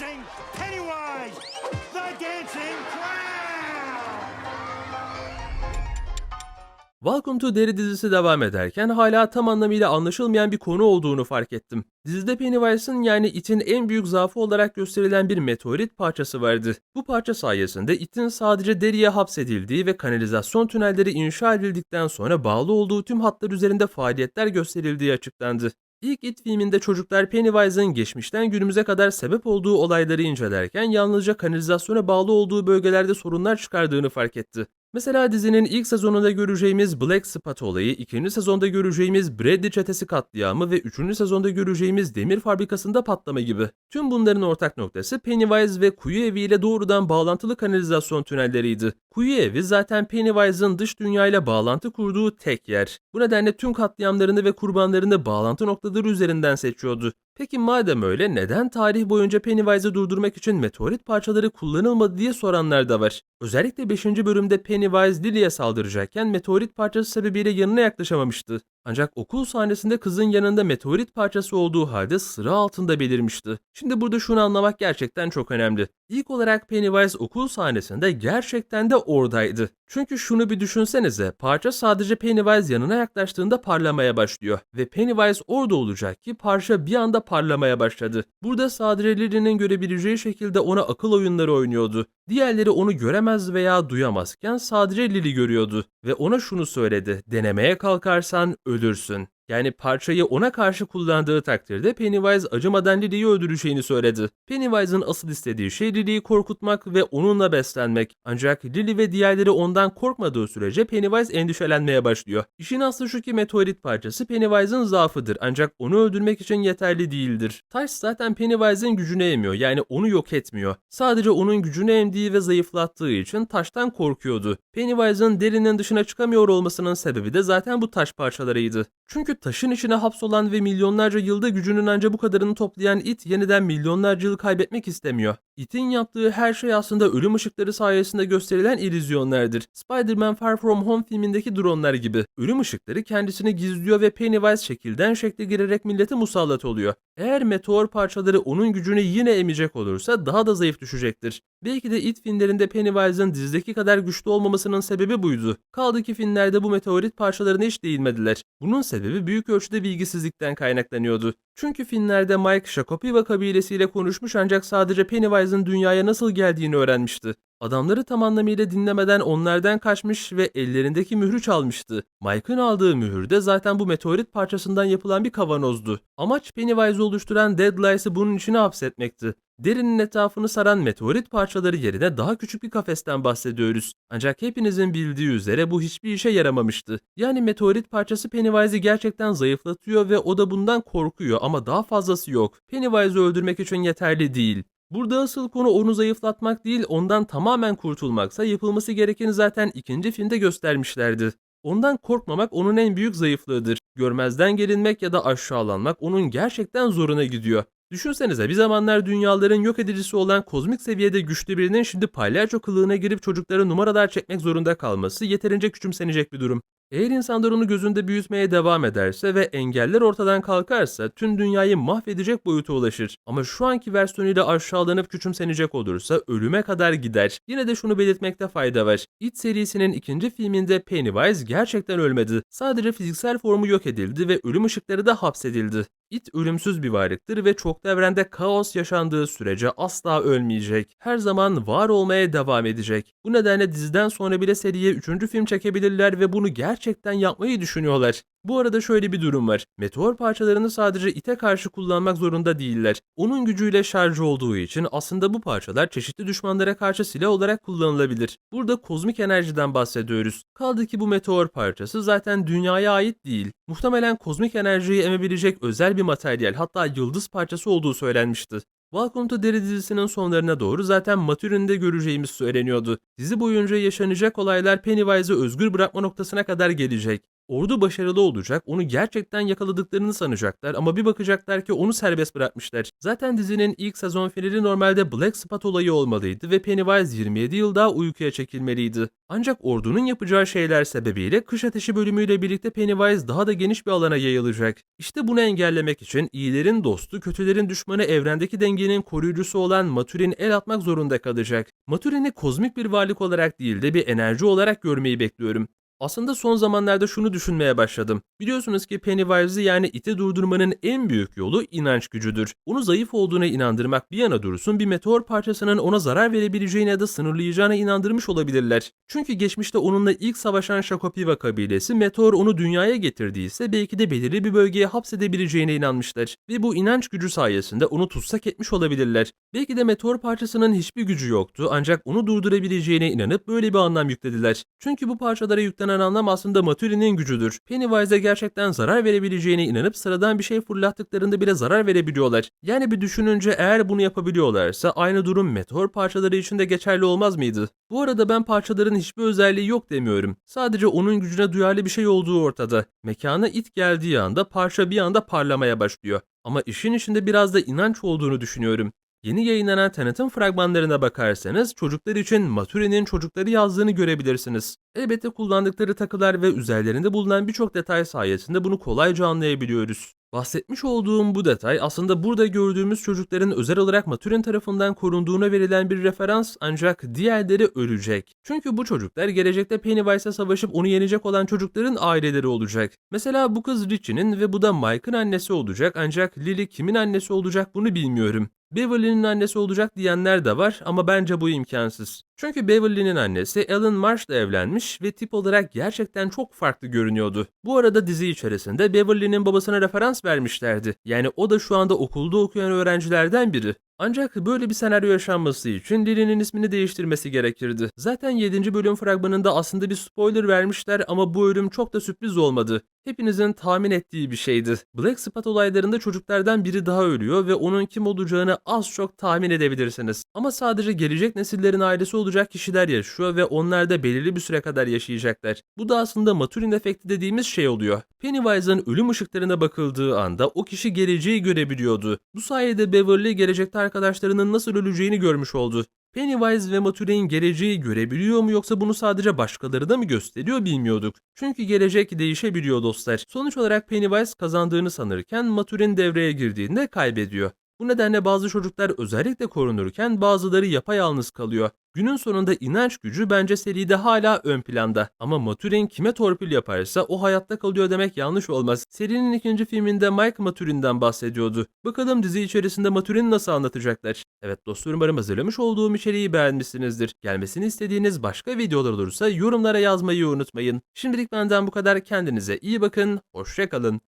Amazing Pennywise, the dancing clown! Welcome to Derry dizisi devam ederken hala tam anlamıyla anlaşılmayan bir konu olduğunu fark ettim. Dizide Pennywise'ın yani itin en büyük zaafı olarak gösterilen bir meteorit parçası vardı. Bu parça sayesinde itin sadece Derry'e hapsedildiği ve kanalizasyon tünelleri inşa edildikten sonra bağlı olduğu tüm hatlar üzerinde faaliyetler gösterildiği açıklandı. İlk It filminde çocuklar Pennywise'ın geçmişten günümüze kadar sebep olduğu olayları incelerken yalnızca kanalizasyona bağlı olduğu bölgelerde sorunlar çıkardığını fark etti. Mesela dizinin ilk sezonunda göreceğimiz Black Spot olayı, ikinci sezonda göreceğimiz Bradley çetesi katliamı ve üçüncü sezonda göreceğimiz demir fabrikasında patlama gibi. Tüm bunların ortak noktası Pennywise ve kuyu evi ile doğrudan bağlantılı kanalizasyon tünelleriydi. Kuyu evi zaten Pennywise'ın dış dünyayla bağlantı kurduğu tek yer. Bu nedenle tüm katliamlarını ve kurbanlarını bağlantı noktaları üzerinden seçiyordu. Peki madem öyle neden tarih boyunca Pennywise'ı durdurmak için meteorit parçaları kullanılmadı diye soranlar da var. Özellikle 5. bölümde Pennywise Lily'e saldıracakken meteorit parçası sebebiyle yanına yaklaşamamıştı. Ancak okul sahnesinde kızın yanında meteorit parçası olduğu halde sıra altında belirmişti. Şimdi burada şunu anlamak gerçekten çok önemli. İlk olarak Pennywise okul sahnesinde gerçekten de oradaydı. Çünkü şunu bir düşünsenize, parça sadece Pennywise yanına yaklaştığında parlamaya başlıyor ve Pennywise orada olacak ki parça bir anda parlamaya başladı. Burada sadece Lily'nin görebileceği şekilde ona akıl oyunları oynuyordu. Diğerleri onu göremez veya duyamazken sadece Lily görüyordu ve ona şunu söyledi. Denemeye kalkarsan ölürsün. Yani parçayı ona karşı kullandığı takdirde Pennywise acımadan Lily'yi öldüreceğini söyledi. Pennywise'ın asıl istediği şey Lily'yi korkutmak ve onunla beslenmek. Ancak Lily ve diğerleri ondan korkmadığı sürece Pennywise endişelenmeye başlıyor. İşin aslı şu ki meteorit parçası Pennywise'ın zaafıdır ancak onu öldürmek için yeterli değildir. Taş zaten Pennywise'ın gücünü emiyor yani onu yok etmiyor. Sadece onun gücünü emdiği ve zayıflattığı için taştan korkuyordu. Pennywise'ın derinin dışına çıkamıyor olmasının sebebi de zaten bu taş parçalarıydı. Çünkü taşın içine hapsolan ve milyonlarca yılda gücünün anca bu kadarını toplayan it yeniden milyonlarca yıl kaybetmek istemiyor. It'in yaptığı her şey aslında ölüm ışıkları sayesinde gösterilen illüzyonlardır. Spider-Man Far From Home filmindeki dronlar gibi. Ölüm ışıkları kendisini gizliyor ve Pennywise şekilden şekle girerek millete musallat oluyor. Eğer meteor parçaları onun gücünü yine emecek olursa daha da zayıf düşecektir. Belki de It filmlerinde Pennywise'ın dizdeki kadar güçlü olmamasının sebebi buydu. Kaldı ki filmlerde bu meteorit parçalarına hiç değinmediler. Bunun sebebi büyük ölçüde bilgisizlikten kaynaklanıyordu. Çünkü filmlerde Mike Shakopiva kabilesiyle konuşmuş ancak sadece Pennywise'ın dünyaya nasıl geldiğini öğrenmişti. Adamları tam anlamıyla dinlemeden onlardan kaçmış ve ellerindeki mührü çalmıştı. Mike'ın aldığı mühür de zaten bu meteorit parçasından yapılan bir kavanozdu. Amaç Pennywise'ı oluşturan Deadlice'ı bunun içine hapsetmekti. Derinin etrafını saran meteorit parçaları yerine daha küçük bir kafesten bahsediyoruz. Ancak hepinizin bildiği üzere bu hiçbir işe yaramamıştı. Yani meteorit parçası Pennywise'ı gerçekten zayıflatıyor ve o da bundan korkuyor ama daha fazlası yok. Pennywise'ı öldürmek için yeterli değil. Burada asıl konu onu zayıflatmak değil ondan tamamen kurtulmaksa yapılması gerekeni zaten ikinci filmde göstermişlerdi. Ondan korkmamak onun en büyük zayıflığıdır. Görmezden gelinmek ya da aşağılanmak onun gerçekten zoruna gidiyor. Düşünsenize bir zamanlar dünyaların yok edicisi olan kozmik seviyede güçlü birinin şimdi palyaço kılığına girip çocuklara numaralar çekmek zorunda kalması yeterince küçümsenecek bir durum. Eğer insanlar onu gözünde büyütmeye devam ederse ve engeller ortadan kalkarsa tüm dünyayı mahvedecek boyuta ulaşır. Ama şu anki versiyonuyla aşağılanıp küçümsenecek olursa ölüme kadar gider. Yine de şunu belirtmekte fayda var. It serisinin ikinci filminde Pennywise gerçekten ölmedi. Sadece fiziksel formu yok edildi ve ölüm ışıkları da hapsedildi. It ölümsüz bir varlıktır ve çoklu evrende kaos yaşandığı sürece asla ölmeyecek. Her zaman var olmaya devam edecek. Bu nedenle diziden sonra bile seriye 3. film çekebilirler ve bunu gerçekten yapmayı düşünüyorlar. Bu arada şöyle bir durum var. Meteor parçalarını sadece ite karşı kullanmak zorunda değiller. Onun gücüyle şarj olduğu için aslında bu parçalar çeşitli düşmanlara karşı silah olarak kullanılabilir. Burada kozmik enerjiden bahsediyoruz. Kaldı ki bu meteor parçası zaten dünyaya ait değil. Muhtemelen kozmik enerjiyi emebilecek özel bir materyal hatta yıldız parçası olduğu söylenmişti. Welcome to Derry dizisinin sonlarına doğru zaten Maturin'de göreceğimiz söyleniyordu. Dizi boyunca yaşanacak olaylar Pennywise'ı özgür bırakma noktasına kadar gelecek. Ordu başarılı olacak, onu gerçekten yakaladıklarını sanacaklar ama bir bakacaklar ki onu serbest bırakmışlar. Zaten dizinin ilk sezon finali normalde Black Spot olayı olmalıydı ve Pennywise 27 yıl daha uykuya çekilmeliydi. Ancak ordunun yapacağı şeyler sebebiyle kış ateşi bölümüyle birlikte Pennywise daha da geniş bir alana yayılacak. İşte bunu engellemek için iyilerin dostu, kötülerin düşmanı evrendeki dengenin koruyucusu olan Maturin el atmak zorunda kalacak. Maturin'i kozmik bir varlık olarak değil de bir enerji olarak görmeyi bekliyorum. Aslında son zamanlarda şunu düşünmeye başladım. Biliyorsunuz ki Pennywise'ı yani iti durdurmanın en büyük yolu inanç gücüdür. Onu zayıf olduğuna inandırmak bir yana dursun bir meteor parçasının ona zarar verebileceğine ya da sınırlayacağına inandırmış olabilirler. Çünkü geçmişte onunla ilk savaşan Shakopiva kabilesi meteor onu dünyaya getirdiyse belki de belirli bir bölgeye hapsedebileceğine inanmışlar. Ve bu inanç gücü sayesinde onu tutsak etmiş olabilirler. Belki de meteor parçasının hiçbir gücü yoktu ancak onu durdurabileceğine inanıp böyle bir anlam yüklediler. Çünkü bu parçalara yüklenen anlam aslında Maturi'nin gücüdür. Pennywise'e gerçekten zarar verebileceğine inanıp sıradan bir şey fırlattıklarında bile zarar verebiliyorlar. Yani bir düşününce eğer bunu yapabiliyorlarsa aynı durum meteor parçaları için de geçerli olmaz mıydı? Bu arada ben parçaların hiçbir özelliği yok demiyorum. Sadece onun gücüne duyarlı bir şey olduğu ortada. Mekana it geldiği anda parça bir anda parlamaya başlıyor. Ama işin içinde biraz da inanç olduğunu düşünüyorum. Yeni yayınlanan tanıtım fragmanlarına bakarsanız çocuklar için Maturi'nin çocukları yazdığını görebilirsiniz. Elbette kullandıkları takılar ve üzerlerinde bulunan birçok detay sayesinde bunu kolayca anlayabiliyoruz. Bahsetmiş olduğum bu detay aslında burada gördüğümüz çocukların özel olarak Maturin tarafından korunduğuna verilen bir referans ancak diğerleri ölecek. Çünkü bu çocuklar gelecekte Pennywise'e savaşıp onu yenecek olan çocukların aileleri olacak. Mesela bu kız Richie'nin ve bu da Mike'ın annesi olacak ancak Lily kimin annesi olacak bunu bilmiyorum. Beverly'nin annesi olacak diyenler de var ama bence bu imkansız. Çünkü Beverly'nin annesi Ellen Marsh'la evlenmiş ve tip olarak gerçekten çok farklı görünüyordu. Bu arada dizi içerisinde Beverly'nin babasına referans vermişlerdi. Yani o da şu anda okulda okuyan öğrencilerden biri. Ancak böyle bir senaryo yaşanması için Lily'nin ismini değiştirmesi gerekirdi. Zaten 7. bölüm fragmanında aslında bir spoiler vermişler ama bu ölüm çok da sürpriz olmadı. Hepinizin tahmin ettiği bir şeydi. Black Spot olaylarında çocuklardan biri daha ölüyor ve onun kim olacağını az çok tahmin edebilirsiniz. Ama sadece gelecek nesillerin ailesi olacak kişiler yaşıyor ve onlar da belirli bir süre kadar yaşayacaklar. Bu da aslında Maturin efekti dediğimiz şey oluyor. Pennywise'ın ölüm ışıklarına bakıldığı anda o kişi geleceği görebiliyordu. Bu sayede Beverly gelecekte arkadaşlarının nasıl öleceğini görmüş oldu. Pennywise ve Maturin geleceği görebiliyor mu yoksa bunu sadece başkaları da mı gösteriyor bilmiyorduk. Çünkü gelecek değişebiliyor dostlar. Sonuç olarak Pennywise kazandığını sanırken Maturin devreye girdiğinde kaybediyor. Bu nedenle bazı çocuklar özellikle korunurken bazıları yapayalnız kalıyor. Günün sonunda inanç gücü bence seride hala ön planda. Ama Maturin kime torpil yaparsa o hayatta kalıyor demek yanlış olmaz. Serinin ikinci filminde Mike Maturin'den bahsediyordu. Bakalım dizi içerisinde Maturin nasıl anlatacaklar? Evet dostlar umarım hazırlamış olduğum içeriği beğenmişsinizdir. Gelmesini istediğiniz başka videolar olursa yorumlara yazmayı unutmayın. Şimdilik benden bu kadar kendinize iyi bakın, hoşçakalın.